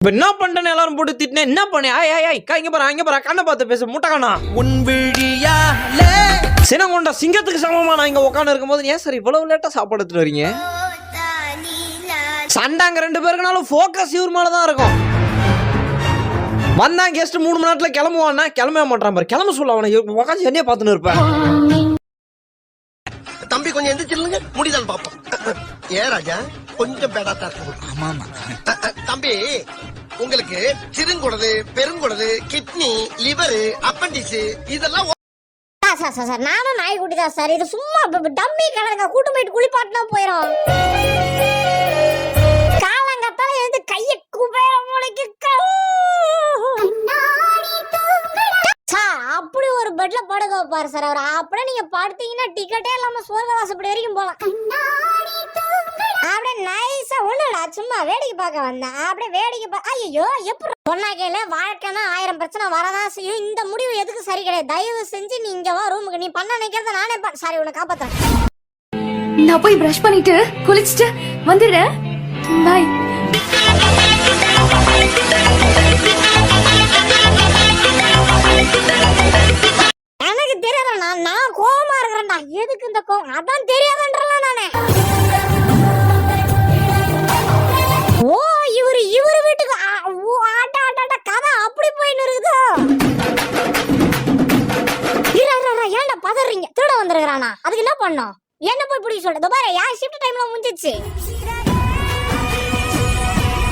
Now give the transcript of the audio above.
இப்ப என்ன பண்ணிட்டேன்னு எல்லாரும் போட்டு திட்டினேன். என்ன பண்ணேன்? ஆய் ஆய் ஆய் இங்க போறா இங்க போறா கண்ணை பார்த்து பேச முட்டைக்கண்ணா. உன் விழியாலே. சினங்கொண்ட சிங்கத்துக்கு சமமா நான் இங்க உட்காந்து இருக்கும்போது ஏன் சார் இவ்வளவு லேட்டா சாப்பாடு எடுத்துட்டு வரீங்க? சண்டாங்க ரெண்டு பேருக்குனாலும் ஃபோக்கஸ் இவர் மேல தான் இருக்கும். வந்தான் கெஸ்ட் மூணு மணி நேரத்துல கிளம்புவான்னா கிளம்பவே மாட்டான் பாரு. கிளம்ப சொல்ல அவனை. உட்காந்து என்னைய பார்த்துன்னு இருப்பேன் தம்பி கொஞ்சம் எந்திரிச்சிருங்க. முடிதான் பாப்போம் ஏ ராஜா? கொஞ்சம் அஹ், அஹ், தம்பி உங்களுக்கு சிறுங்குடலு பெருங்குடலு கிட்னி லிவர் அப்பண்டிஸ் இதெல்லாம் சார் சார் சார் சார் நானும் நாய்க்குட்டி தான் சார். இது சும்மா டம்மி கலருங்க கூட்டு போயிட்டு குளிப்பாட்டினா போயிடும் காலங்கத்தால எழுந்து கைய குபேர மூளைக்கு சார் அப்படி ஒரு பெட்ல படுக்க வைப்பாரு சார். அவர் அப்படியே நீங்க படுத்தீங்கன்னா டிக்கெட்டே இல்லாம சுவர்கவாசப்படி வரைக்கும் போலாம். சும்மா வேடிக்கை பார்க்க வந்தேன். அப்படியே வேடிக்கை பா ஐயோ எப்படி பொண்ணாக்கையில வாழ்க்கைனா ஆயிரம் பிரச்சனை வரதான் செய்யும். இந்த முடிவு எதுக்கு சரி கிடையாது. தயவு செஞ்சு நீ இங்க வா ரூமுக்கு நீ பண்ண நினைக்கிறத நானே சாரி உன்னை காப்பாத்துறேன். நான் போய் பிரஷ் பண்ணிட்டு குளிச்சுட்டு வந்துடுறேன் பாய் எனக்கு தெரியாத நான் நான் கோவமா இருக்கிறேன்டா. எதுக்கு இந்த கோவம் அதான் தெரியாதுன்றலாம் நானே. பதறீங்க அதுக்கு என்ன பண்ணும்? என்ன போய் பிடிக்க சொல்றது? பாரு யார் ஷிஃப்ட் டைம்ல முடிஞ்சிச்சு